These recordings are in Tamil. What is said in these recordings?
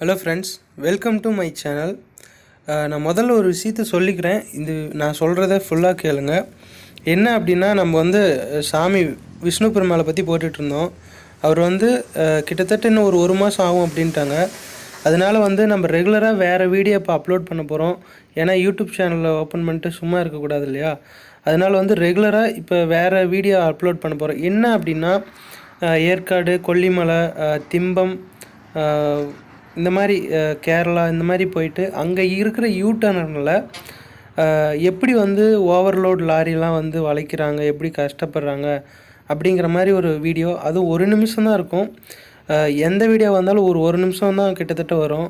Hello friends welcome to my channel நான் முதல்ல ஒரு விஷயத்த சொல்லிக்கிறேன். இது நான் சொல்கிறத ஃபுல்லாக கேளுங்க. என்ன அப்படின்னா நம்ம வந்து சாமி விஷ்ணு பெருமாளை பற்றி போட்டுட்டு இருந்தோம். அவர் வந்து கிட்டத்தட்ட இன்னும் ஒரு ஒரு மாதம் ஆகும் அப்படின்ட்டாங்க. அதனால் வந்து நம்ம ரெகுலராக வேறு வீடியோ இப்போ அப்லோட் பண்ண போகிறோம் ஏன்னா யூடியூப் சேனலில் ஓப்பன் பண்ணிட்டு சும்மா இருக்கக்கூடாது இல்லையா? அதனால் வந்து ரெகுலராக இப்போ வேறு வீடியோ அப்லோட் பண்ண போகிறோம் என்ன அப்படின்னா ஏற்காடு கொல்லிமலை திம்பம் இந்த மாதிரி கேரளா இந்த மாதிரி போயிட்டு அங்கே இருக்கிற யூ டர்னில் எப்படி வந்து ஓவர்லோட் லாரிலாம் வந்து வளைக்கிறாங்க எப்படி கஷ்டப்படுறாங்க அப்படிங்கிற மாதிரி ஒரு வீடியோ அது ஒரு நிமிஷம் தான் இருக்கும். எந்த வீடியோ வந்தாலும் ஒரு ஒரு நிமிஷம் தான் கிட்டத்தட்ட வரும்.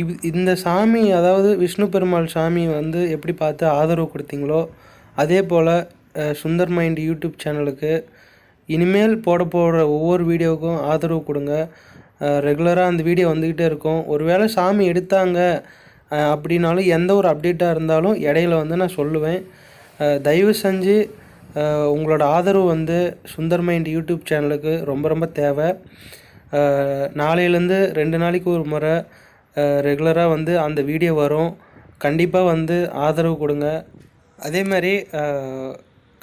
இவ் இந்த சாமி அதாவது விஷ்ணு பெருமாள் சாமி வந்து எப்படி பார்த்து ஆதரவு கொடுத்தீங்களோ அதே போல் சுந்தர் மைண்ட் யூடியூப் சேனலுக்கு இனிமேல் போட போகிற ஒவ்வொரு வீடியோவுக்கும் ஆதரவு கொடுங்க. ரெகுலராக அந்த வீடியோ வந்துக்கிட்டே இருக்கும். ஒருவேளை சாமி எடுத்தாங்க அப்படின்னாலும் எந்த ஒரு அப்டேட்டாக இருந்தாலும் இடையில வந்து நான் சொல்லுவேன். தயவு செஞ்சு உங்களோட ஆதரவு வந்து சுந்தர் மைண்ட் யூடியூப் சேனலுக்கு ரொம்ப ரொம்ப தேவை. நாளையிலேருந்து ரெண்டு நாளைக்கு ஒரு முறை ரெகுலராக வந்து அந்த வீடியோ வரும். கண்டிப்பாக வந்து ஆதரவு கொடுங்க. அதே மாதிரி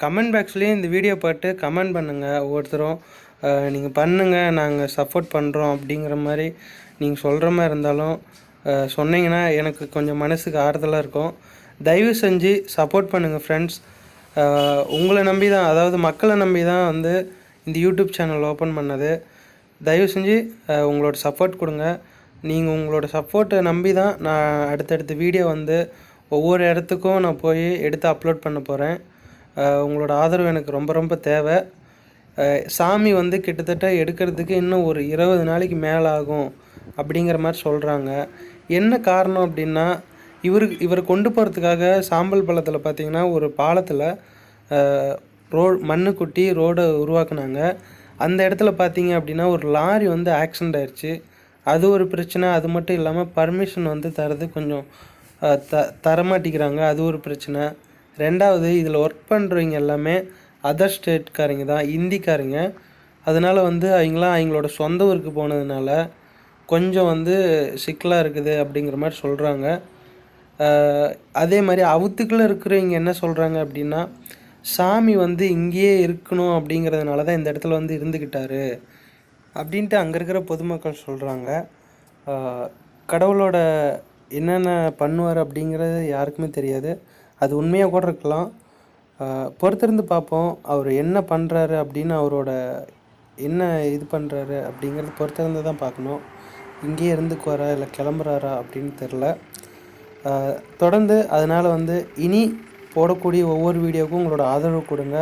கமெண்ட் பாக்ஸ்லேயும் இந்த வீடியோ பார்த்து கமெண்ட் பண்ணுங்கள் ஒவ்வொருத்தரும். நீங்கள் பண்ணுங்கள் நாங்கள் சப்போர்ட் பண்ணுறோம் அப்படிங்கிற மாதிரி நீங்கள் சொல்கிற மாதிரி இருந்தாலும் சொன்னீங்கன்னா எனக்கு கொஞ்சம் மனசுக்கு ஆறுதலாக இருக்கும். தயவு செஞ்சு சப்போர்ட் பண்ணுங்கள் ஃப்ரெண்ட்ஸ் உங்களை நம்பி தான் அதாவது மக்களை நம்பி தான் வந்து இந்த யூடியூப் சேனல் ஓப்பன் பண்ணது. தயவு செஞ்சு உங்களோட சப்போர்ட் கொடுங்க. நீங்கள் உங்களோட சப்போர்ட்டை நம்பி தான் நான் அடுத்தடுத்த வீடியோ வந்து ஒவ்வொரு இடத்துக்கும் நான் போய் எடுத்து அப்லோட் பண்ண போகிறேன் உங்களோட ஆதரவு எனக்கு ரொம்ப ரொம்ப தேவை. சாமி வந்து கிட்டத்தட்ட எடுக்கிறதுக்கு இன்னும் ஒரு இருபது நாளைக்கு மேலே ஆகும் அப்படிங்கிற மாதிரி சொல்கிறாங்க என்ன காரணம் அப்படின்னா இவருக்கு இவரை கொண்டு போகிறதுக்காக சாம்பல் பள்ளத்தில் பார்த்திங்கன்னா ஒரு பாலத்தில் ரோ மண்ணு கொட்டி ரோடை உருவாக்குனாங்க. அந்த இடத்துல பார்த்தீங்க அப்படின்னா ஒரு லாரி வந்து ஆக்சிடெண்ட் ஆயிடுச்சு அது ஒரு பிரச்சனை. அது மட்டும் இல்லாமல் பர்மிஷன் வந்து தரது கொஞ்சம் த தரமாட்டிக்கிறாங்க. அது ஒரு பிரச்சனை. ரெண்டாவது இதில் ஒர்க் பண்ணுறவங்க எல்லாமே அதர் ஸ்டேட்காரங்க தான் இந்திக்காரங்க. அதனால் வந்து அவங்களாம் அவங்களோட சொந்த ஊருக்கு போனதுனால கொஞ்சம் வந்து சிக்கலாக இருக்குது அப்படிங்கிற மாதிரி சொல்கிறாங்க அதே மாதிரி அவுத்துக்குள்ளே இருக்கிறவங்க என்ன சொல்கிறாங்க அப்படின்னா சாமி வந்து இங்கேயே இருக்கணும் அப்படிங்கிறதுனால தான் இந்த இடத்துல வந்து இருந்துக்கிட்டாரு அப்படின்ட்டு அங்கே இருக்கிற பொதுமக்கள் சொல்கிறாங்க கடவுளோட என்னென்ன பண்ணுவார் அப்படிங்கிறது யாருக்குமே தெரியாது. அது உண்மையாக கூட இருக்கலாம். பொறுத்திருந்து பார்ப்போம். அவர் என்ன பண்ணுறாரு அப்படின்னு அவரோட என்ன இது பண்ணுறாரு அப்படிங்கிறது பொறுத்திருந்து தான் பார்க்கணும். இங்கேயே இருந்துக்குவாரா இல்லை கிளம்புறாரா அப்படின்னு தெரில தொடர்ந்து அதனால் வந்து இனி போடக்கூடிய ஒவ்வொரு வீடியோவுக்கும் உங்களோட ஆதரவு கொடுங்க.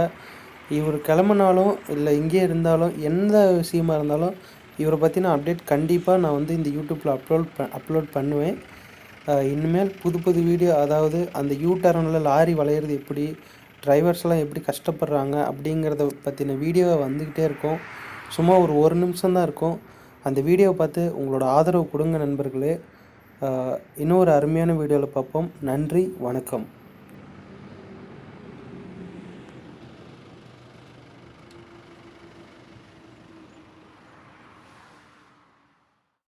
இவர் கிளம்புனாலும் இல்லை இங்கேயே இருந்தாலும் எந்த விஷயமா இருந்தாலும் இவரை பற்றின அப்டேட் கண்டிப்பாக நான் வந்து இந்த யூடியூப்பில் அப்லோட் ப அப்லோட் பண்ணுவேன். இனிமேல் புது புது வீடியோ அதாவது அந்த யூ டர்னில் லாரி வளையிறது எப்படி டிரைவர்ஸ்லாம் எப்படி கஷ்டப்படுறாங்க அப்படிங்கிறத பற்றின வீடியோவை வந்துக்கிட்டே இருக்கும். சும்மா ஒரு ஒரு நிமிஷம் தான் இருக்கும். அந்த வீடியோவை பார்த்து உங்களோட ஆதரவு கொடுங்க நண்பர்களே. இன்னொரு அருமையான வீடியோவில் பார்ப்போம். நன்றி வணக்கம்.